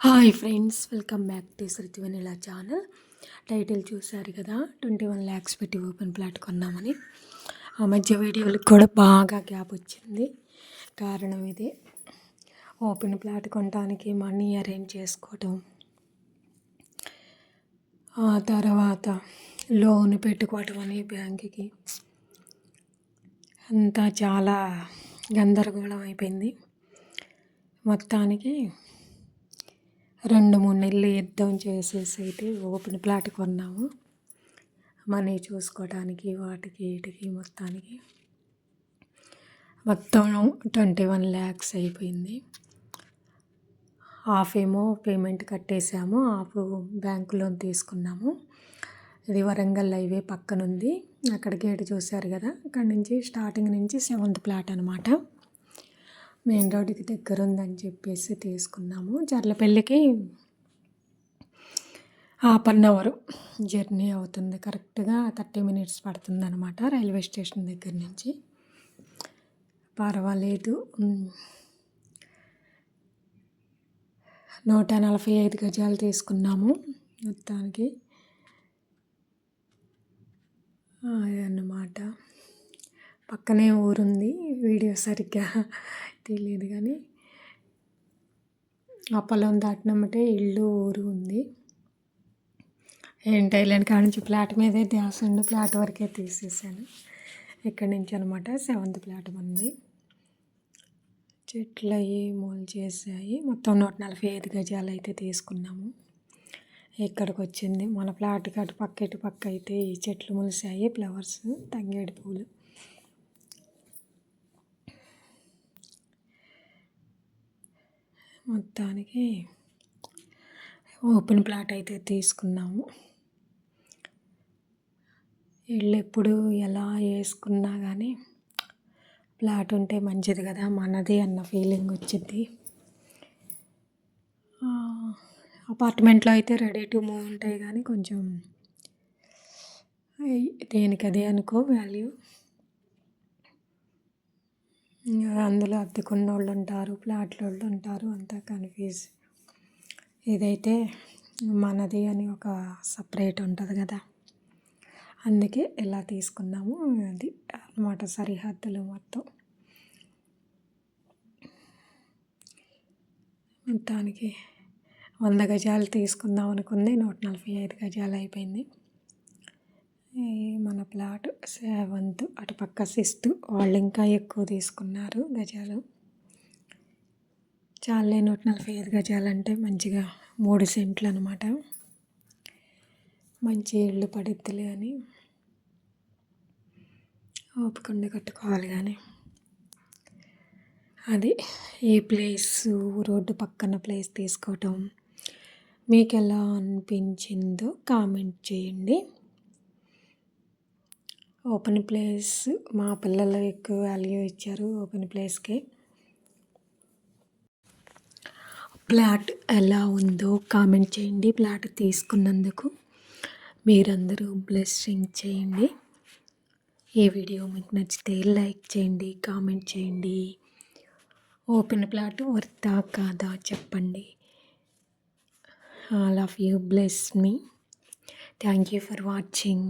Hi friends welcome back to Shruti vanilla channel. Title చూశారు కదా twenty one lakhs పెట్టి open plot కొన్నామని. ఆ మధ్య వీడియోలకు కూడా బాగా గ్యాప్ వచ్చింది. కారణం ఇదే. ఓపెన్ ప్లాట్ కొనడానికి మనీ అరేంజ్ చేసుకోవటం. ఆ తర్వాత లోన్ పెట్టుకోవటం అని బ్యాంకుకి అంతా చాలా గందరగోళం అయిపోయింది. మొత్తానికి రెండు మూడు నెలలు యుద్ధం చేసేసి అయితే ఓపెన్ ప్లాట్ కొన్నాము. మనీ చూసుకోవడానికి వాటికి వీటికి మొత్తానికి మొత్తం ట్వంటీ వన్ ల్యాక్స్ అయిపోయింది. హాఫ్ ఏమో పేమెంట్ కట్టేసాము హాఫ్ బ్యాంకు లోన్ తీసుకున్నాము. ఇది వరంగల్ హైవే పక్కనుంది అక్కడ గేట్ చూశారు కదా అక్కడ నుంచి స్టార్టింగ్ నుంచి సెవెంత్ ప్లాట్ అనమాట మెయిన్ రోడ్డుకి దగ్గర ఉందని చెప్పేసి తీసుకున్నాము. జర్లపల్లికి హాఫ్ అన్ అవర్ జర్నీ అవుతుంది. కరెక్ట్గా థర్టీ మినిట్స్ పడుతుంది అనమాట రైల్వే స్టేషన్ దగ్గర నుంచి. పర్వాలేదు. నూట నలభై ఐదు గజాలు తీసుకున్నాము మొత్తానికి. అన్నమాట పక్కనే ఊరుంది వీడియో సరిగ్గా తెలియదు కానీ. ఆ పొలం దాటినమ్మటే ఇల్లు ఊరు ఉంది. ఏంటి వెళ్ళాను కాడ నుంచి ఫ్లాట్ మీదే ధ్యాస ఉండి ఫ్లాట్ వరకే తీసేసాను. ఇక్కడి నుంచి అనమాట సెవెంత్ ఫ్లాట్ ఉంది చెట్లు అవి మూలు చేసాయి మొత్తం నూట నలభై ఐదు గజాలు అయితే తీసుకున్నాము. ఇక్కడికి వచ్చింది. మన ఫ్లాట్ కట్టు పక్క ఇటు పక్క అయితే ఈ చెట్లు ములిసాయి ఫ్లవర్స్ తంగేడి పూలు. మొత్తానికి ఓపెన్ ప్లాట్ అయితే తీసుకున్నాము. ఇళ్ళు ఎప్పుడు ఎలా వేసుకున్నా కానీ ప్లాట్ ఉంటే మంచిది కదా మనది అన్న ఫీలింగ్ వచ్చింది అపార్ట్మెంట్లో అయితే రెడీ టు మూవ్ ఉంటాయి కానీ కొంచెం దేనికి అదే అనుకో వాల్యూ అందులో అద్దెకున్న వాళ్ళు ఉంటారు ఫ్లాట్లో వాళ్ళు ఉంటారు అంతా కన్ఫ్యూజ్ ఇదైతే మనది అని ఒక సపరేట్ ఉంటుంది కదా అందుకే ఇలా తీసుకున్నాము అది అనమాట సరిహద్దులు మొత్తం. మొత్తానికి వంద గజాలు తీసుకుందాం అనుకుంది నూట నలభై ఐదు గజాలు అయిపోయింది. మన ప్లాట్ సెవెంత్ అటుపక్క సిక్స్త్ వాళ్ళు ఇంకా ఎక్కువ తీసుకున్నారు గజాలు. చాలే నూట నలభై ఐదు గజాలు అంటే మంచిగా మూడు సెంట్లు అనమాట మంచి ఇల్లు పడిద్దిలే అని ఓపికండి కట్టుకోవాలి కానీ. అది ఏ ప్లేస్ రోడ్డు పక్కన ప్లేస్ తీసుకోవటం. మీకు ఎలా అనిపించిందో కామెంట్ చేయండి. ఓపెన్ ప్లేస్ మా పిల్లలు ఎక్కువ వాల్యూ ఇచ్చారు ఓపెన్ ప్లేస్కి. ప్లాట్ ఎలా ఉందో కామెంట్ చేయండి. ప్లాట్ తీసుకున్నందుకు మీరందరూ బ్లెస్సింగ్ చేయండి. ఈ వీడియో మీకు నచ్చితే లైక్ చేయండి కామెంట్ చేయండి. ఓపెన్ ప్లాట్ వర్తా కాదా చెప్పండి. All of you bless me. Thank you for watching.